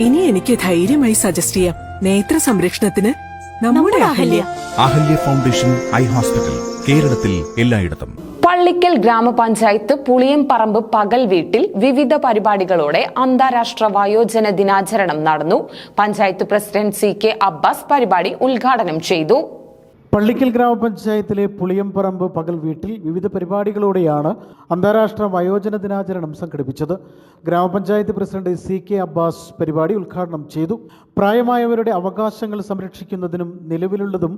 ഇനി എനിക്ക് ധൈര്യമായി സജസ്റ്റ് ചെയ്യാം. നേത്ര സംരക്ഷണത്തിന് നമ്മുടെ Ahalya. Ahalya foundation eye hospital കേരളത്തിൽ എല്ലായിടത്തും. പള്ളിക്കൽ ഗ്രാമപഞ്ചായത്ത് പുളിയംപറമ്പ് പകൽ വീട്ടിൽ വിവിധ പരിപാടികളോടെ അന്താരാഷ്ട്ര വയോജന ദിനാചരണം നടന്നു. Panchayat president C K Abbas പരിപാടി ഉദ്ഘാടനം ചെയ്തു. പള്ളിക്കൽ ഗ്രാമപഞ്ചായത്തിലെ പുളിയംപറമ്പ് പകൽ വീട്ടിൽ വിവിധ പരിപാടികളോടെയാണ് അന്താരാഷ്ട്ര വയോജന ദിനാചരണം സംഘടിപ്പിച്ചത്. ഗ്രാമപഞ്ചായത്ത് പ്രസിഡന്റ് സി കെ അബ്ബാസ് പരിപാടി ഉദ്ഘാടനം ചെയ്തു. പ്രായമായവരുടെ അവകാശങ്ങൾ സംരക്ഷിക്കുന്നതിനും നിലവിലുള്ളതും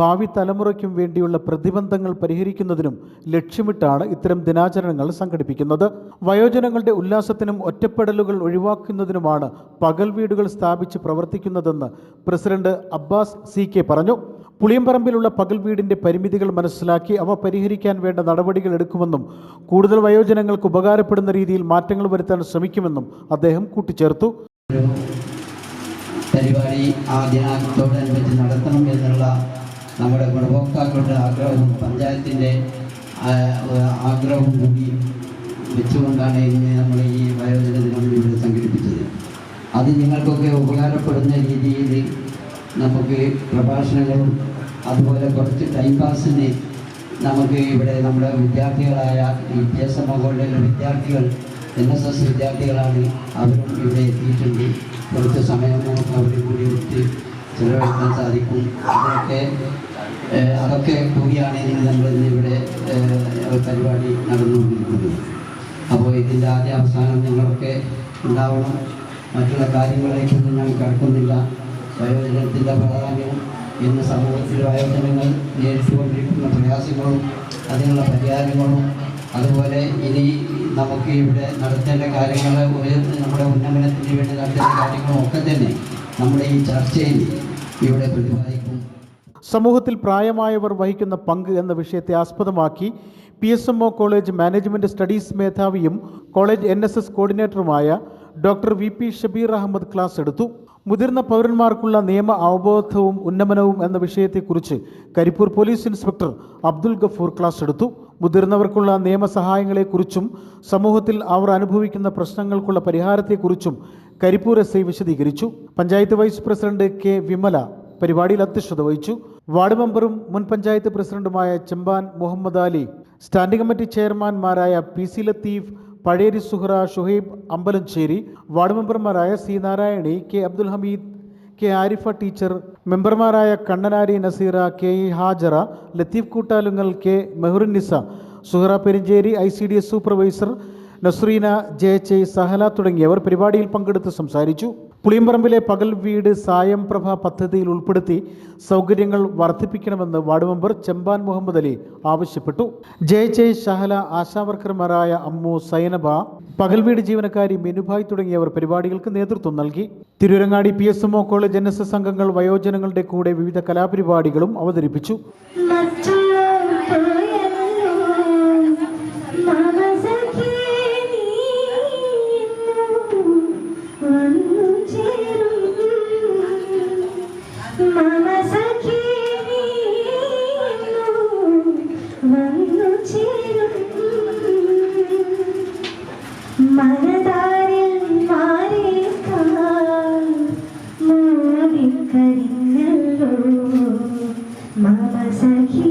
ഭാവി തലമുറയ്ക്കും വേണ്ടിയുള്ള പ്രതിബന്ധങ്ങൾ പരിഹരിക്കുന്നതിനും ലക്ഷ്യമിട്ടാണ് ഇത്തരം ദിനാചരണങ്ങൾ സംഘടിപ്പിക്കുന്നത്. വയോജനങ്ങളുടെ ഉല്ലാസത്തിനും ഒറ്റപ്പെടലുകൾ ഒഴിവാക്കുന്നതിനുമാണ് പകൽ വീടുകൾ സ്ഥാപിച്ച് പ്രവർത്തിക്കുന്നതെന്ന് പ്രസിഡന്റ് അബ്ബാസ് സി കെ പറഞ്ഞു. പുളിയമ്പറമ്പിലുള്ള പകൽ വീടിന്റെ പരിമിതികൾ മനസ്സിലാക്കി അവ പരിഹരിക്കാൻ വേണ്ട നടപടികൾ എടുക്കുമെന്നും കൂടുതൽ വയോജനങ്ങൾക്ക് ഉപകാരപ്പെടുന്ന രീതിയിൽ മാറ്റങ്ങൾ വരുത്താൻ ശ്രമിക്കുമെന്നും അദ്ദേഹം കൂട്ടിച്ചേർത്തു. പരിപാടി ആ ദിനാചരണത്തോടനുബന്ധിച്ച് നടത്തണം എന്നുള്ള നമ്മുടെ ഗുണഭോക്താക്കളുടെ ആഗ്രഹവും പഞ്ചായത്തിന്റെ ആഗ്രഹവും കൂടി വെച്ചുകൊണ്ടാണ് ഇന്ന് നമ്മൾ ഈ വയോജന ദിനം ഇവിടെ സംഘടിപ്പിച്ചത്. അത് നിങ്ങൾക്കൊക്കെ ഉപകാരപ്പെടുന്ന രീതിയിൽ നമുക്ക് പ്രഭാഷണങ്ങളും അതുപോലെ കുറച്ച് ടൈം പാസിന് നമുക്ക് ഇവിടെ നമ്മുടെ വിദ്യാർത്ഥികളായ ഈ പി എസ് എം മകളുടെ വിദ്യാർത്ഥികൾ എൻ എസ് എസ് വിദ്യാർത്ഥികളാണ് അവരും ഇവിടെ എത്തിയിട്ടുണ്ട്. കുറച്ച് സമയം നമുക്ക് അവരും കൂടി വിട്ട് ചിലവഴിക്കാൻ സാധിക്കും. അതൊക്കെ അതൊക്കെ കൂടിയാണ് നമ്മൾ ഇന്ന് ഇവിടെ പരിപാടി നടന്നുകൊണ്ടിരിക്കുന്നത്. അപ്പോൾ ഇതിന്റെ ആദ്യ അവസാനം നിങ്ങളൊക്കെ ഉണ്ടാവണം. മറ്റുള്ള കാര്യങ്ങളിലേക്കൊന്നും ഞാൻ കടക്കുന്നില്ല. വയോജനത്തിന്റെ പ്രാധാന്യവും ഇന്ന് സമൂഹത്തിൽ വയോജനങ്ങൾ നേരിട്ടുകൊണ്ടിരിക്കുന്ന പ്രയാസങ്ങളും അതിനുള്ള പരിഹാരങ്ങളും അതുപോലെ ഇനി നമുക്ക് ഇവിടെ നടത്തേണ്ട കാര്യങ്ങൾ നമ്മുടെ ഉന്നമനത്തിന് വേണ്ടി നടത്തേണ്ട കാര്യങ്ങളും ഒക്കെ തന്നെ നമ്മുടെ ഈ ചർച്ചയിൽ ഇവിടെ പ്രതിപാദിക്കും. സമൂഹത്തിൽ പ്രായമായവർ വഹിക്കുന്ന പങ്ക് എന്ന വിഷയത്തെ ആസ്പദമാക്കി P S M O college management studies മേധാവിയും college N S S കോർഡിനേറ്ററുമായ doctor V P Shabeer Ahammed class എടുത്തു. മുതിർന്ന പൗരന്മാർക്കുള്ള നിയമ അവബോധവും ഉന്നമനവും എന്ന വിഷയത്തെക്കുറിച്ച് Karipur police inspector Abdul Gafoor class എടുത്തു. മുതിർന്നവർക്കുള്ള നിയമസഹായങ്ങളെക്കുറിച്ചും സമൂഹത്തിൽ അവർ അനുഭവിക്കുന്ന പ്രശ്നങ്ങൾക്കുള്ള പരിഹാരത്തെക്കുറിച്ചും കരിപ്പൂർ എസ് ഐ വിശദീകരിച്ചു. Panchayat vice president K Vimala പരിപാടിയിൽ അധ്യക്ഷത വഹിച്ചു. വാർഡ് മെമ്പറും മുൻ പഞ്ചായത്ത് പ്രസിഡന്റുമായ Chemban Muhammad Ali standing committee ചെയർമാൻമാരായ P C Latheef Pazheri Suhara Shuhaib Ambalancheri ward മെമ്പർമാരായ C Narayani K Abdul Hameed K Arifa teacher മെമ്പർമാരായ Kannanari Naseera K E Hajara Latheef Koottalungal K Meharunnisa Suhara Perincheri I C D S supervisor Nasreena J H I Sahala തുടങ്ങിയവർ പരിപാടിയിൽ പങ്കെടുത്ത് സംസാരിച്ചു. പുളിയമ്പറമ്പിലെ പകൽ വീട് സായം പ്രഭ പദ്ധതിയിൽ ഉൾപ്പെടുത്തി സൗകര്യങ്ങൾ വർദ്ധിപ്പിക്കണമെന്ന് വാർഡ് മെമ്പർ ചെമ്പാൻ മുഹമ്മദ് അലി ആവശ്യപ്പെട്ടു. ജെ ജെ ഷഹല ആശാവർക്കർമാരായ അമ്മു സൈനബ പകൽ വീട് ജീവനക്കാരി മിനുഭായ് തുടങ്ങിയവർ പരിപാടികൾക്ക് നേതൃത്വം നൽകി. Tirurangadi P S college N S S അംഗങ്ങൾ വയോജനങ്ങളുടെ കൂടെ വിവിധ കലാപരിപാടികളും അവതരിപ്പിച്ചു. മനതാരിൽ മാറിയേക്കാൻ മാറിക്കരിഞ്ഞല്ലോ മമ സഖി